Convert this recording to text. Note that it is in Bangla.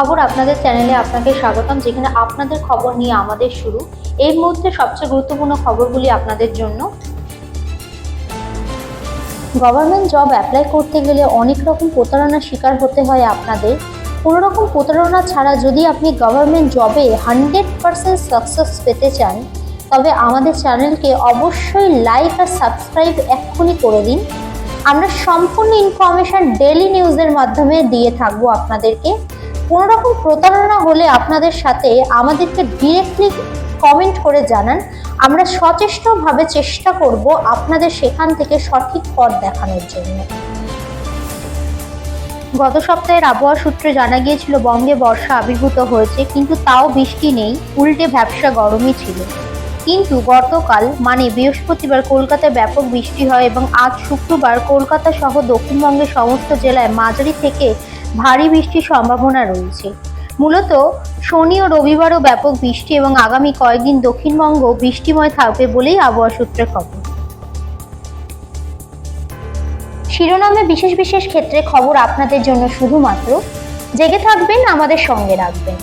খবর আপনাদের চ্যানেলে আপনাকে স্বাগতম, যেখানে আপনাদের খবর নিয়ে আমাদের শুরু। এই মুহূর্তে সবচেয়ে গুরুত্বপূর্ণ খবরগুলি আপনাদের জন্য। গভর্নমেন্ট জব অ্যাপ্লাই করতে গেলে অনেক রকম প্রতারণার শিকার হতে হয় আপনাদের। কোনো রকম প্রতারণা ছাড়া যদি আপনি গভর্নমেন্ট জবে হান্ড্রেড পারসেন্ট সাকসেস পেতে চান, তবে আমাদের চ্যানেলকে অবশ্যই লাইক আর সাবস্ক্রাইব এক্ষুনি করে দিন। আমরা সম্পূর্ণ ইনফরমেশন ডেলি নিউজের মাধ্যমে দিয়ে থাকব আপনাদেরকে। কোনো রকম প্রতারণা হলে আপনাদের সাথে আমাদেরকে ডিরেক্টলি কমেন্ট করে জানান। আমরা সচেষ্টভাবে চেষ্টা করব আপনাদের সেখান থেকে সঠিক পথ দেখানোর জন্য। গত সপ্তাহের আবহাওয়া সূত্রে জানা গিয়েছিল, বঙ্গে বর্ষা আবির্ভূত হয়েছে, কিন্তু তাও বৃষ্টি নেই, উল্টে ব্যবসা গরমই ছিল। কিন্তু গতকাল মানে বৃহস্পতিবার, কলকাতায় ব্যাপক বৃষ্টি হয় এবং আজ শুক্রবার কলকাতা সহ দক্ষিণবঙ্গের সমস্ত জেলায় মাঝারি থেকে ভারী বৃষ্টির সম্ভাবনা রয়েছে। মূলত শনি ও রবিবারও ব্যাপক বৃষ্টি এবং আগামী কয়েকদিন দক্ষিণবঙ্গ বৃষ্টিময় থাকবে বলেই আবহাওয়া সূত্রে খবর। শিরোনামে বিশেষ বিশেষ ক্ষেত্রে খবর আপনাদের জন্য শুধুমাত্র। জেগে থাকবেন, আমাদের সঙ্গে রাখবেন।